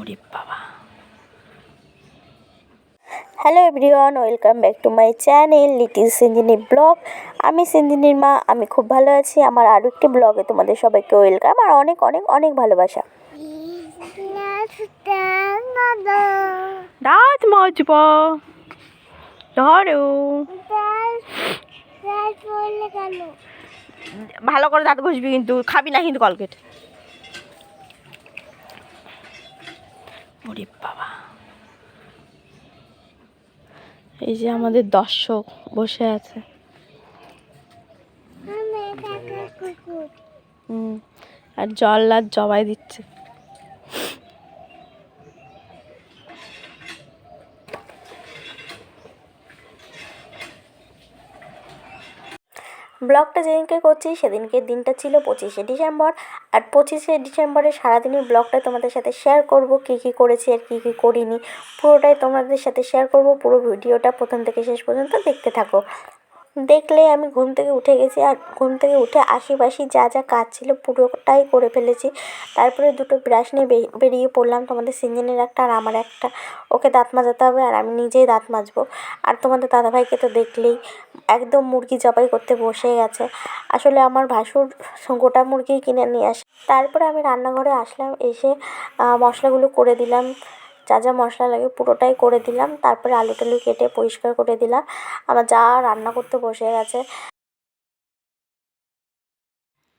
ওরে বাবা hello everyone welcome back to my channel little Sinjini vlog আমি সিঞ্জিনির মা আমি খুব ভালো আছি। আমার আরও একটি ব্লগে তোমাদের সবাইকে ওয়েলকাম আর অনেক অনেক অনেক ভালোবাসা। দাঁত মাজব। ধরো। ভালো করে দাঁত ঘষবি কিন্তু খাবি না কিন্তু কলগেট ওরে বাবা। এই যে আমাদের দর্শক বসে আছে। আর জল আর জবাই দিচ্ছে। ব্লগটা যেদিনকে করছি, সেদিনকে দিনটা ছিল পঁচিশে ডিসেম্বর। আর পঁচিশে ডিসেম্বরে সারাদিনই ব্লগটা তোমাদের সাথে শেয়ার করব, কী কী করেছি আর কী কী করিনি। পুরোটাই তোমাদের সাথে শেয়ার করব, পুরো ভিডিওটা প্রথম থেকে শেষ পর্যন্ত দেখতে থাকো। দেখলে আমি ঘুম থেকে উঠে গেছি আর ঘুম থেকে উঠে আশিপাশি যা যা কাজ ছিল পুরোটাই করে ফেলেছি। তারপরে দুটো ব্রাশ নিয়ে বেরিয়ে পড়লাম, তোমাদের সিঞ্জনের একটা আর আমার একটা। ওকে দাঁত মাজাতে হবে আর আমি নিজেই দাঁত মাজবো। আর তোমাদের দাদাভাইকে তো দেখলেই একদম মুরগি জবাই করতে বসে গেছে। আসলে আমার ভাসুর গোটা মুরগি কিনে নিয়ে আসে। তারপরে আমি রান্নাঘরে আসলাম, এসে মশলাগুলো করে দিলাম। যা যা মশলা লাগে পুরোটাই করে দিলাম। তারপরে আলু টালু কেটে পরিষ্কার করে দিলাম। আমার যা রান্না করতে বসে গেছে।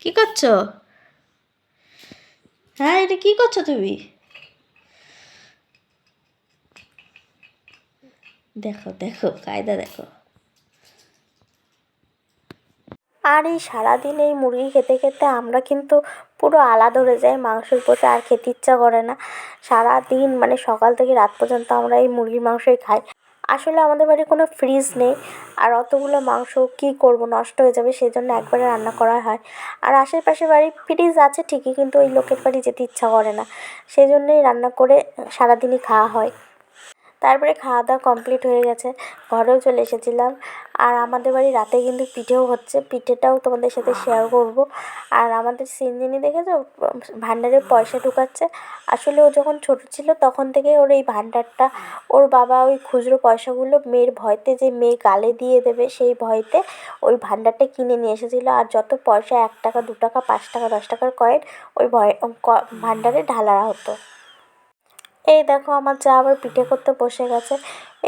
কি করছ? হ্যাঁ এটা কি করছ তুমি? দেখো দেখো, কায়দা দেখো। আর এই সারাদিন এই মুরগি খেতে খেতে আমরা কিন্তু পুরো আলা ধরে যাই, মাংসের প্রতি আর খেতে ইচ্ছা করে না। সারাদিন মানে সকাল থেকে রাত পর্যন্ত আমরা এই মুরগির মাংসই খাই। আসলে আমাদের বাড়ি কোনো ফ্রিজ নেই, আর অতগুলো মাংস কী করব, নষ্ট হয়ে যাবে সেই জন্য একবারে রান্না করা হয়। আর আশেপাশে বাড়ি ফ্রিজ আছে ঠিকই, কিন্তু ওই লোকের বাড়ি যেতে ইচ্ছা করে না। সেই জন্যই রান্না করে সারাদিনই খাওয়া হয়। তারপরে খাওয়া দাওয়া কমপ্লিট হয়ে গেছে। ঘরেও চলে এসেছিলাম। আর আমাদের বাড়ি রাতে কিন্তু পিঠেও হচ্ছে। পিঠেটাও তোমাদের সাথে শেয়ার করব। আর আমাদের সিনজিনি দেখেছ? ভান্ডারে পয়সা ঢুকাচ্ছে। আসলে ও যখন ছোট ছিল তখন থেকে ওর এই ভান্ডারটা ওর বাবা ওই খুচরো পয়সাগুলো মেয়ের ভয়তে যে মেয়ে গালে দিয়ে দেবে সেই ভয়তে ওই ভান্ডারটা কিনে নিয়ে এসেছিল। আর যত পয়সা এক টাকা, দু টাকা, পাঁচ টাকা, দশ টাকার কয়েন ওই ভয় ভান্ডারে ঢালা হতো। এই দেখো আমার যা আবার পিঠে করতে বসে গেছে।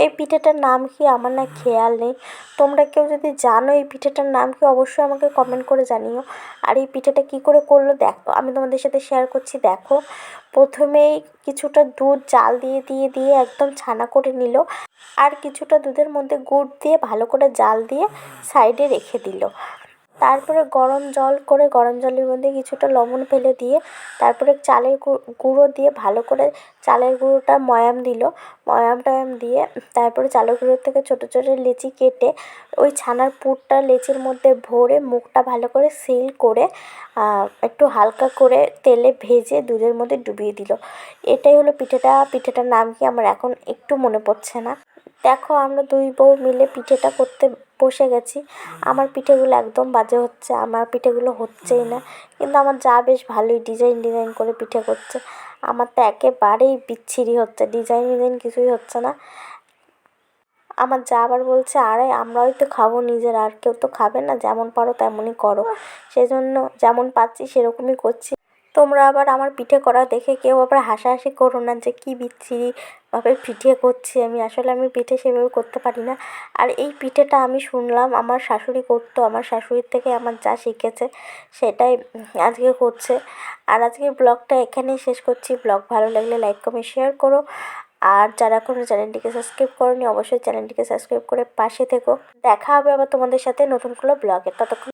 এই পিঠেটার নাম কি আমার না খেয়াল নেই। তোমরা কেউ যদি জানো এই পিঠেটার নাম কি, অবশ্যই আমাকে কমেন্ট করে জানিও। আর এই পিঠেটা কি করে করল দেখো, আমি তোমাদের সাথে শেয়ার করছি, দেখো। প্রথমেই কিছুটা দুধ জাল দিয়ে দিয়ে দিয়ে একদম ছানা করে নিল। আর কিছুটা দুধের মধ্যে গুড় দিয়ে ভালো করে জাল দিয়ে সাইডে রেখে দিল। তারপরে গরম জল করে, গরম জলের মধ্যে কিছুটা লবণ ফেলে দিয়ে, তারপরে চালের গুঁড়ো দিয়ে ভালো করে চালের গুঁড়োটা ময়াম দিল। ময়াম টয়াম দিয়ে তারপরে চালের গুঁড়োর থেকে ছোটো ছোটো লেচি কেটে, ওই ছানার পুরটা লেচির মধ্যে ভরে মুখটা ভালো করে সিল করে একটু হালকা করে তেলে ভেজে দুধের মধ্যে ডুবিয়ে দিল। এটাই হলো পিঠেটা। পিঠেটার নাম কি আমার এখন একটু মনে পড়ছে না। দেখো আমরা দুই বউ মিলে পিঠেটা করতে বসে গেছি। আমার পিঠেগুলো একদম বাজে হচ্ছে, আমার পিঠেগুলো হচ্ছেই না। কিন্তু আমার যা বেশ ভালোই ডিজাইন ডিজাইন করে পিঠে করছে। আমার তো একেবারেই বিচ্ছিরি হচ্ছে ডিজাইন ডিজাইন কিছুই হচ্ছে না। আমার যা আবার বলছে, আরে আমরাই তো খাব নিজের, আর কেউ তো খাবে না, যেমন পারো তেমনই করো। সেজন্য যেমন পাচ্ছি সেরকমই করছি। তোমরা আবার আমার পিঠে করা দেখে কেউ আবার হাসাহাসি করো না যে কী বিচ্ছিরি ভাবে পিঠে করছি আমি। আসলে আমি পিঠে সেভাবে করতে পারি না। আর এই পিঠেটা আমি শুনলাম আমার শাশুড়ি করতো, আমার শাশুড়ির থেকে আমার যা শিখেছে সেটাই আজকে করছে আর আজকের ব্লগটা এখানেই শেষ করছি। ব্লগ ভালো লাগলে লাইক, কমেন্ট, শেয়ার করো। আর যারা এখনও চ্যানেলটিকে সাবস্ক্রাইব করনি, অবশ্যই চ্যানেলটিকে সাবস্ক্রাইব করে পাশে থেকো। দেখা হবে আবার তোমাদের সাথে নতুন কোনো ব্লগে। ততক্ষণ